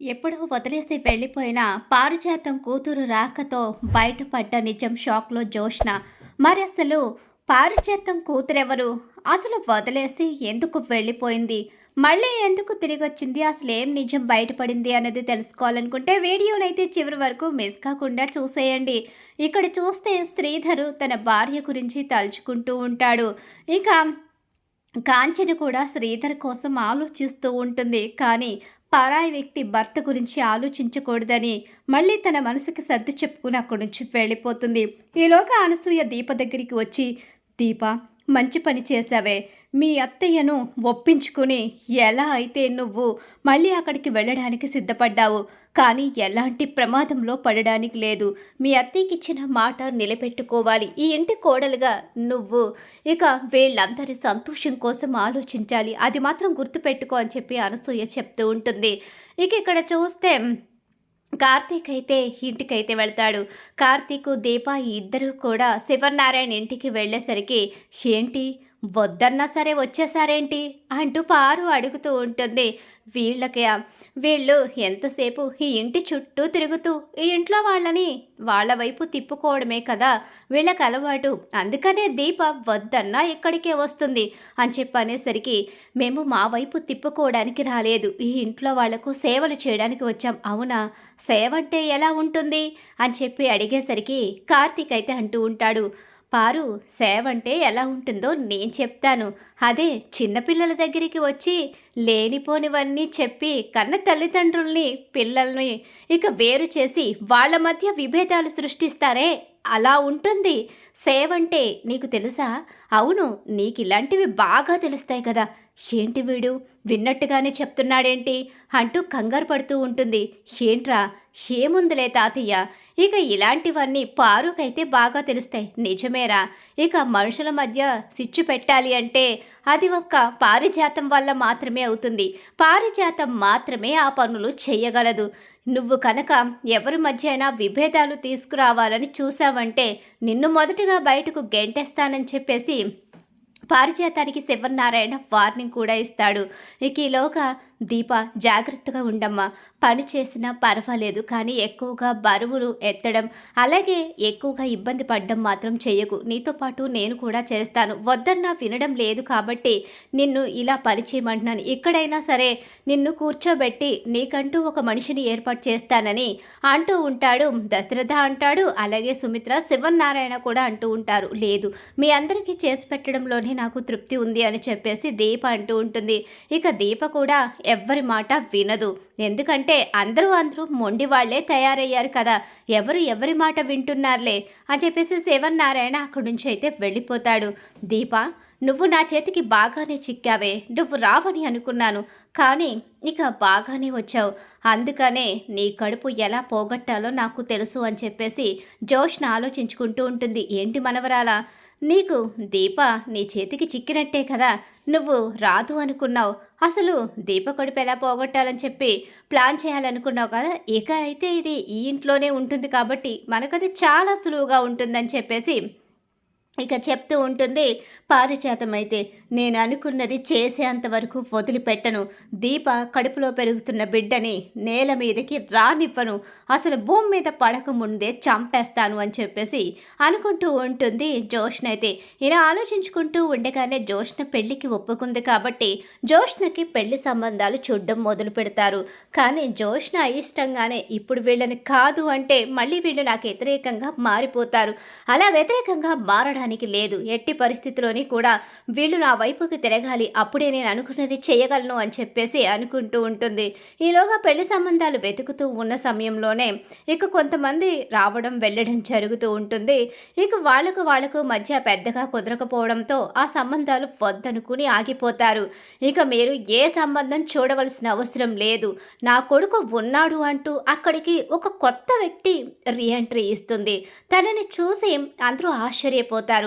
ఎప్పుడో వదిలేసి వెళ్ళిపోయిన పారిజాతం కూతురు రాకతో బయటపడ్డ నిజం షాక్లో జోష్న మరి అసలు పారిజాతం కూతురెవరు? అసలు వదిలేసి ఎందుకు వెళ్ళిపోయింది? మళ్ళీ ఎందుకు తిరిగి వచ్చింది అసలు ఏం నిజం బయటపడింది అనేది తెలుసుకోవాలనుకుంటే వీడియోనైతే చివరి వరకు మిస్ కాకుండా చూసేయండి. ఇక్కడ చూస్తే శ్రీధరు తన భార్య గురించి తలుచుకుంటూ ఉంటాడు. ఇక కాంచన కూడా శ్రీధర్ కోసం ఆలోచిస్తూ ఉంటుంది. కానీ పరాయి వ్యక్తి భర్త గురించి ఆలోచించకూడదని మళ్ళీ తన మనసుకి సర్ది చెప్పుకుని అక్కడి నుంచి వెళ్ళిపోతుంది. ఈలోగా అనసూయ దీప దగ్గరికి వచ్చి దీప మంచి పని చేశావే. మీ అత్తయ్యను ఒప్పించుకుని ఎలా అయితే నువ్వు మళ్ళీ అక్కడికి వెళ్ళడానికి సిద్ధపడ్డావు కానీ ఎలాంటి ప్రమాదంలో పడడానికి లేదు. మీ అత్తయ్యకిచ్చిన మాట నిలబెట్టుకోవాలి. ఈ ఇంటి కోడలుగా నువ్వు. ఇక వీళ్ళందరి సంతోషం కోసం ఆలోచించాలి. అది మాత్రం గుర్తుపెట్టుకో అని చెప్పి అనసూయ చెప్తూ ఉంటుంది. ఇక ఇక్కడ చూస్తే కార్తీక్ అయితే ఇంటికైతే వెళ్తాడు. కార్తీక్ దీప ఇద్దరు కూడా శివనారాయణ ఇంటికి వెళ్ళేసరికి ఏంటి? వద్దన్నా సరే వచ్చేసారేంటి అంటూ పారు అడుగుతూ ఉంటుంది. వీళ్ళకి వీళ్ళు ఎంతసేపు ఈ ఇంటి చుట్టూ తిరుగుతూ ఈ ఇంట్లో వాళ్ళని వాళ్ళ వైపు తిప్పుకోవడమే కదా వీళ్ళకి అలవాటు. అందుకనే దీప వద్దన్నా ఇక్కడికే వస్తుంది అని చెప్పి అనేసరికి మేము మా వైపు తిప్పుకోవడానికి రాలేదు. ఈ ఇంట్లో వాళ్ళకు సేవలు చేయడానికి వచ్చాం. అవునా? సేవ అంటే ఎలా ఉంటుంది? అని చెప్పి అడిగేసరికి కార్తీక్ అయితే అంటూ ఉంటాడు. పారు సేవంటే ఎలా ఉంటుందో నేను చెప్తాను. అదే చిన్నపిల్లల దగ్గరికి వచ్చి లేనిపోనివన్నీ చెప్పి కన్న తల్లిదండ్రుల్ని పిల్లల్ని ఇక వేరు చేసి వాళ్ళ మధ్య విభేదాలు సృష్టిస్తారే. అలా ఉంటుంది. సేవంటే నీకు తెలుసా? అవును నీకు ఇలాంటివి బాగా తెలుస్తాయి కదా. ఏంటి వీడు? విన్నట్టుగానే చెప్తున్నాడేంటి? అంటూ కంగారు పడుతూ ఉంటుంది. ఏంట్రా? ఏముందిలే తాతయ్య? ఇక ఇలాంటివన్నీ పారుకైతే బాగా తెలుస్తాయి. నిజమేరా. ఇక మనుషుల మధ్య సిచ్చు పెట్టాలి అంటే అది ఒక్క పారిజాతం వల్ల మాత్రమే అవుతుంది. పారిజాతం మాత్రమే ఆ పనులు చేయగలదు. నువ్వు కనుక ఎవరి మధ్య అయినా విభేదాలు తీసుకురావాలని చూసావంటే నిన్ను మొదటగా బయటకు గెంటేస్తానని చెప్పేసి పారిజాతానికి శివనారాయణ వార్నింగ్ కూడా ఇస్తాడు. ఇక ఈలోగా దీప జాగ్రత్తగా ఉండమ్మా. పని చేసినా పర్వాలేదు కానీ ఎక్కువగా బరువులు ఎత్తడం అలాగే ఎక్కువగా ఇబ్బంది పడడం మాత్రం చేయకు నీతో పాటు నేను కూడా చేస్తాను. వద్దన్నా వినడం లేదు కాబట్టి నిన్ను ఇలా పరిచయమంటున్నాను. ఎక్కడైనా సరే నిన్ను కూర్చోబెట్టి నీకంటూ ఒక మనిషిని ఏర్పాటు చేస్తానని అంటూ ఉంటాడు. దశరథ అంటాడు అలాగే సుమిత్ర శివనారాయణ కూడా అంటూ ఉంటారు. లేదు మీ అందరికీ చేసి పెట్టడంలోనే నాకు తృప్తి ఉంది అని చెప్పేసి దీప అంటూ ఉంటుంది. ఇక దీప కూడా ఎవ్వరి మాట వినదు. ఎందుకంటే అందరూ అందరూ మొండి వాళ్ళే తయారయ్యారు కదా. ఎవరు ఎవరి మాట వింటున్నారులే? అని చెప్పేసి శివన్నారాయణ అక్కడి నుంచి అయితే వెళ్ళిపోతాడు. దీప నువ్వు నా చేతికి బాగానే చిక్కావే. నువ్వు రావని అనుకున్నాను. కానీ ఇక బాగానే వచ్చావు. అందుకనే నీ కడుపు ఎలా పోగొట్టాలో నాకు తెలుసు అని చెప్పేసి జోష్న ఆలోచించుకుంటూ ఉంటుంది. ఏంటి మనవరాలా? నీకు దీప నీ చేతికి చిక్కినట్టే కదా. నువ్వు రాదు అనుకున్నావు. అసలు దీప కడుపు ఎలా పోగొట్టాలని చెప్పి ప్లాన్ చేయాలనుకున్నావు కదా. ఇక అయితే ఇది ఈ ఇంట్లోనే ఉంటుంది కాబట్టి మనకది చాలా సులువుగా ఉంటుందని చెప్పేసి ఇక చెప్తూ ఉంటుంది పారిజాతమైతే అయితే నేను అనుకున్నది చేసేంత వరకు వదిలిపెట్టను. దీప కడుపులో పెరుగుతున్న బిడ్డని నేల మీదకి రానివ్వను. అసలు భూమి మీద పడక ముందే చంపేస్తాను అని చెప్పేసి అనుకుంటూ ఉంటుంది జోష్ణ అయితే. ఇలా ఆలోచించుకుంటూ ఉండగానే జోష్ణ పెళ్ళికి ఒప్పుకుంది కాబట్టి జోష్ణకి పెళ్ళి సంబంధాలు చూడడం మొదలు పెడతారు. కానీ జోష్ణ అయిష్టంగానే ఇప్పుడు వీళ్ళని కాదు అంటే మళ్ళీ వీళ్ళు నాకు వ్యతిరేకంగా మారిపోతారు. అలా వ్యతిరేకంగా మారడానికి లేదు. ఎట్టి పరిస్థితిలోని కూడా వీళ్ళు నా వైపుకి తిరగాలి. అప్పుడే నేను అనుకున్నది చేయగలను అని చెప్పేసి అనుకుంటూ ఉంటుంది. ఈలోగా పెళ్ళి సంబంధాలు వెతుకుతూ ఉన్న సమయంలోనే ఇక కొంతమంది రావడం వెళ్ళడం జరుగుతూ ఉంటుంది. ఇక వాళ్ళకు వాళ్ళకు మధ్య పెద్దగా కుదరకపోవడంతో ఆ సంబంధాలు వద్దనుకుని ఆగిపోతారు. ఇక మీరు ఏ సంబంధం చూడవలసిన అవసరం లేదు. నా కొడుకు ఉన్నాడు అంటూ అక్కడికి ఒక కొత్త వ్యక్తి రీఎంట్రీ ఇస్తుంది. తనని చూసి అందరూ ఆశ్చర్యపోతారు.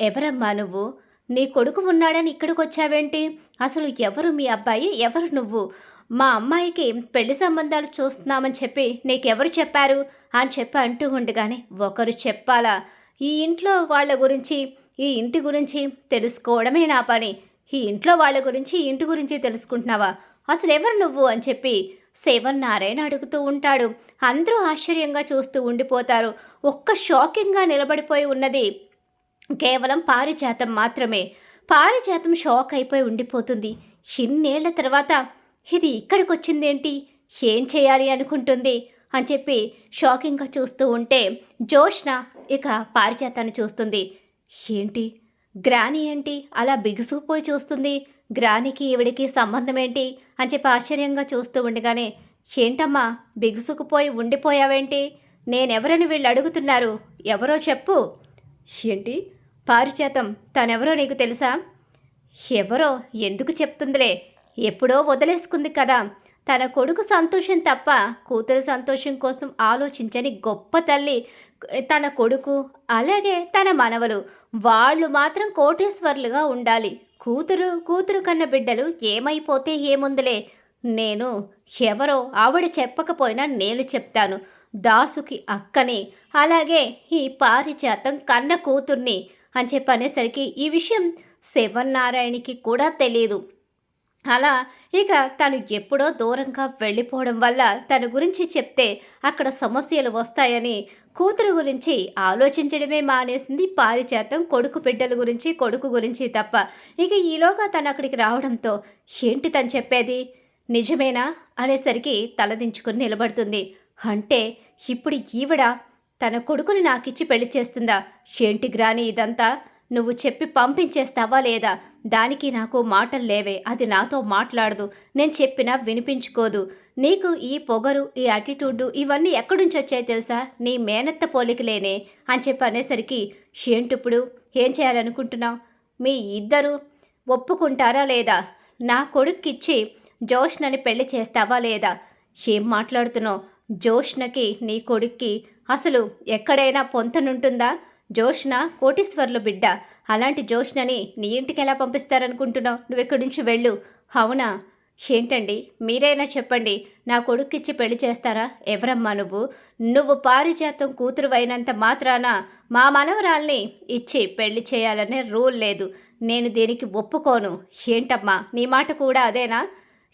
ఎవరమ్మా నువ్వు? నీ కొడుకు ఉన్నాడని ఇక్కడికి వచ్చావేంటి అసలు ఎవరు మీ అబ్బాయి? ఎవరు నువ్వు? మా అమ్మాయికి పెళ్ళి సంబంధాలు చూస్తున్నామని చెప్పి నీకెవరు చెప్పారు? అని చెప్పి అంటూ ఉండగానే ఒకరు చెప్పాలా? ఈ ఇంట్లో వాళ్ళ గురించి ఈ ఇంటి గురించి తెలుసుకోవడమే నా పని. ఈ ఇంట్లో వాళ్ళ గురించి ఈ ఇంటి గురించి తెలుసుకుంటున్నావా? అసలు ఎవరు నువ్వు? అని చెప్పి శివన్ నారాయణ అడుగుతూ ఉంటాడు. అందరూ ఆశ్చర్యంగా చూస్తూ ఉండిపోతారు. ఒక్క షాకింగ్గా నిలబడిపోయి ఉన్నది కేవలం పారిజాతం మాత్రమే. పారిజాతం షాక్ అయిపోయి ఉండిపోతుంది. ఇన్నేళ్ళ తర్వాత ఇది ఇక్కడికి వచ్చిందేంటి ఏం చేయాలి అనుకుంటుంది? అని చెప్పి షాకింగ్గా చూస్తూ ఉంటే జోష్న ఇక పారిజాతాన్ని చూస్తుంది. ఏంటి? గ్రాని ఏంటి? అలా బిగుసుకుపోయి చూస్తుంది? గ్రానికి ఈవిడికి సంబంధం ఏంటి? అని చెప్పి ఆశ్చర్యంగా చూస్తూ ఉండగానే ఏంటమ్మా బిగుసుకుపోయి ఉండిపోయావేంటి? నేనెవరని వీళ్ళు అడుగుతున్నారు? ఎవరో చెప్పు. ఏంటి? పారిచేతం తనెవరో నీకు తెలుసా? ఎవరో? ఎందుకు చెప్తుందిలే? ఎప్పుడో వదిలేసుకుంది కదా. తన కొడుకు సంతోషం తప్ప కూతురు సంతోషం కోసం ఆలోచించని గొప్ప తల్లి తన కొడుకు అలాగే తన మనవలు. వాళ్ళు మాత్రం కోటేశ్వర్లుగా ఉండాలి. కూతురు కూతురు కన్న బిడ్డలు ఏమైపోతే ఏముందిలే? నేను ఎవరో ఆవిడ చెప్పకపోయినా నేను చెప్తాను. దాసుకి అక్కని అలాగే ఈ పారిజాతం కన్న కూతుర్ని. అని చెప్పనేసరికి ఈ విషయం శివనారాయణకి కూడా తెలియదు అలా ఇక తను ఎప్పుడో దూరంగా వెళ్ళిపోవడం వల్ల తన గురించి చెప్తే అక్కడ సమస్యలు వస్తాయని కూతురు గురించి ఆలోచించడమే మానేసింది పారిజాతం కొడుకు బిడ్డల గురించి కొడుకు గురించి తప్ప. ఇక ఈలోగా తను అక్కడికి రావడంతో ఏంటి తను చెప్పేది? నిజమేనా? అనేసరికి తలదించుకుని నిలబడుతుంది. అంటే ఇప్పుడు ఈవిడ తన కొడుకుని నాకిచ్చి పెళ్ళి చేస్తుందా? ఏంటి గ్రాని ఇదంతా? నువ్వు చెప్పి పంపించేస్తావా లేదా? దానికి నాకు మాటలు లేవే. అది నాతో మాట్లాడదు. నేను చెప్పినా వినిపించుకోదు. నీకు ఈ పొగరు ఈ అటిట్యూడ్ ఇవన్నీ ఎక్కడుంచి వచ్చాయి వచ్చాయో తెలుసా? నీ మేనత్త పోలికలేనే అని చెప్పి అనేసరికి ఏంటిప్పుడు ఏం చేయాలనుకుంటున్నావు? మీ ఇద్దరు ఒప్పుకుంటారా లేదా? నా కొడుక్కిచ్చి జోష్నని పెళ్ళి చేస్తావా లేదా? ఏం మాట్లాడుతున్నావు? జోష్నకి నీ కొడుక్కి అసలు ఎక్కడైనా పొంతనుంటుందా? జోష్న కోటీశ్వర్లు బిడ్డ. అలాంటి జోష్నని నీ ఇంటికి ఎలా పంపిస్తారనుకుంటున్నావు? నువ్వు ఇక్కడి నుంచి వెళ్ళు? అవునా? ఏంటండి? మీరైనా చెప్పండి. నా కొడుక్కిచ్చి పెళ్ళి చేస్తారా? ఎవరమ్మా నువ్వు? నువ్వు పారిజాతం కూతురు అయినంత మాత్రాన మా మనవరాల్ని ఇచ్చి పెళ్ళి చేయాలనే రూల్ లేదు. నేను దీనికి ఒప్పుకోను. ఏంటమ్మా? నీ మాట కూడా అదేనా?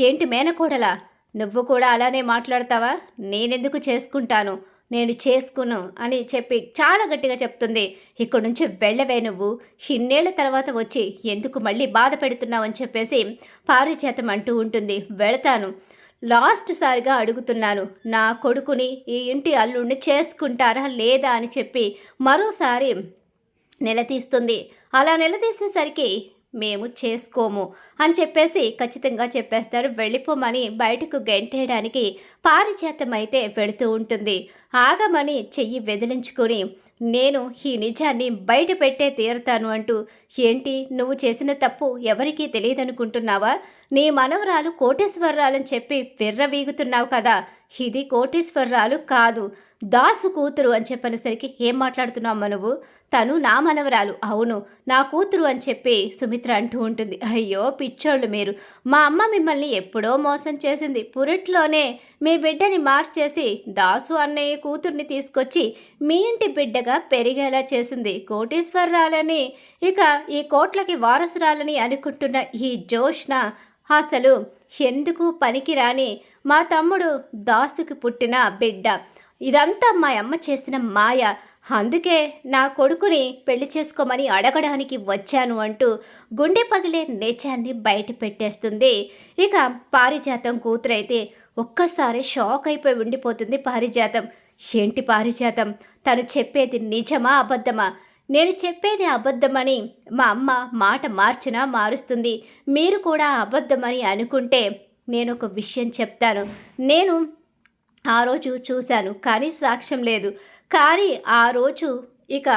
ఏంటి మేనకోడలా? నువ్వు కూడా అలానే మాట్లాడతావా? నేనెందుకు చేసుకుంటాను? నేను చేసుకును అని చెప్పి చాలా గట్టిగా చెప్తుంది. ఇక్కడి నుంచి వెళ్ళవే నువ్వు. ఇన్నేళ్ళ తర్వాత వచ్చి ఎందుకు మళ్ళీ బాధ పెడుతున్నావని చెప్పేసి పారిచేతం అంటూ ఉంటుంది. వెళతాను. లాస్ట్ సారిగా అడుగుతున్నాను నా కొడుకుని ఈ ఇంటి అల్లుడిని చేసుకుంటారా లేదా అని చెప్పి మరోసారి నిలదీస్తుంది. అలా నిలదీసేసరికి మేము చేసుకోము అని చెప్పేసి ఖచ్చితంగా చెప్పేస్తారు. వెళ్ళిపోమని బయటకు గెంటేయడానికి పారిజాతం అయితే వెళుతూ ఉంటుంది. ఆగమని చెయ్యి వెదిలించుకొని నేను ఈ నిజాన్ని బయట పెట్టే తీరతాను అంటూ ఏంటి నువ్వు చేసిన తప్పు ఎవరికీ తెలియదనుకుంటున్నావా? నీ మనవరాలు కోటేశ్వరరాలని చెప్పి విర్రవీగుతున్నావు కదా. ఇది కోటేశ్వరరాలు కాదు. దాసు కూతురు అని చెప్పనేసరికి ఏం మాట్లాడుతున్నావు నువ్వు? తను నా మనవరాలు. అవును నా కూతురు అని చెప్పి సుమిత్ర అంటూ ఉంటుంది. అయ్యో పిచ్చోళ్ళు మీరు. మా అమ్మ మిమ్మల్ని ఎప్పుడో మోసం చేసింది. పురిట్లోనే మీ బిడ్డని మార్చేసి దాసు అన్నయ్య కూతుర్ని తీసుకొచ్చి మీ ఇంటి బిడ్డగా పెరిగేలా చేసింది. కోటేశ్వరరాలని ఇక ఈ కోట్లకి వారసురాలని అనుకుంటున్న ఈ జోష్న అసలు ఎందుకు పనికిరాని మా తమ్ముడు దాసుకి పుట్టిన బిడ్డ. ఇదంతా మా అమ్మ చేసిన మాయ. అందుకే నా కొడుకుని పెళ్ళి చేసుకోమని అడగడానికి వచ్చాను అంటూ గుండె పగిలే నేచాన్ని బయట పెట్టేస్తుంది. ఇక పారిజాతం కూతురైతే ఒక్కసారి షాక్ అయిపోయి ఉండిపోతుంది పారిజాతం. ఏంటి పారిజాతం? తను చెప్పేది నిజమా అబద్ధమా? నేను చెప్పేది అబద్ధమని మా అమ్మ మాట మార్చినా మారుస్తుంది. మీరు కూడా అబద్ధమని అనుకుంటే నేను ఒక విషయం చెప్తాను. నేను ఆ రోజు చూశాను కానీ సాక్ష్యం లేదు. కానీ ఆ రోజు ఇక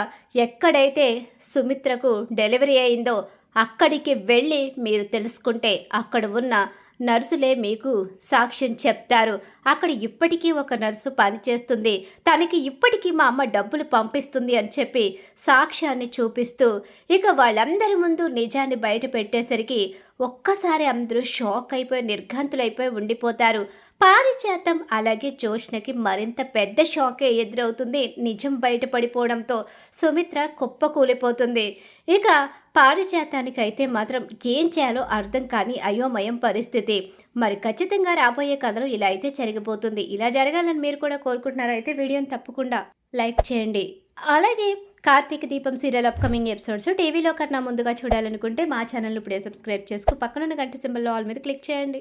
ఎక్కడైతే సుమిత్రకు డెలివరీ అయిందో అక్కడికి వెళ్ళి మీరు తెలుసుకుంటే అక్కడ ఉన్న నర్సులే మీకు సాక్ష్యం చెప్తారు. అక్కడ ఇప్పటికీ ఒక నర్సు పనిచేస్తుంది. తనకి ఇప్పటికీ మా అమ్మ డబ్బులు పంపిస్తుంది అని చెప్పి సాక్ష్యాన్ని చూపిస్తూ ఇక వాళ్ళందరి ముందు నిజాన్ని బయట పెట్టేసరికి ఒక్కసారి అందరూ షాక్ అయిపోయి నిర్ఘాంతులైపోయి ఉండిపోతారు. పారిజాతం అలాగే జోష్నకి మరింత పెద్ద షాకే ఎదురవుతుంది నిజం బయటపడిపోవడంతో సుమిత్ర కుప్ప కూలిపోతుంది ఇక పారిజాతానికైతే మాత్రం ఏం చేయాలో అర్థం కాని అయోమయం పరిస్థితి. మరి ఖచ్చితంగా రాబోయే కథలో ఇలా అయితే జరిగిపోతుంది. ఇలా జరగాలని మీరు కూడా కోరుకుంటున్నారా? అయితే వీడియోని తప్పకుండా లైక్ చేయండి. అలాగే కార్తీక దీపం సీరియల్ అప్కమింగ్ ఎపిసోడ్స్ టీవీలో కన్నా ముందుగా చూడాలనుకుంటే మా ఛానల్ ఇప్పుడే సబ్స్క్రైబ్ చేసుకు పక్కనున్న గంట సింబల్లో ఆల్ మీద క్లిక్ చేయండి.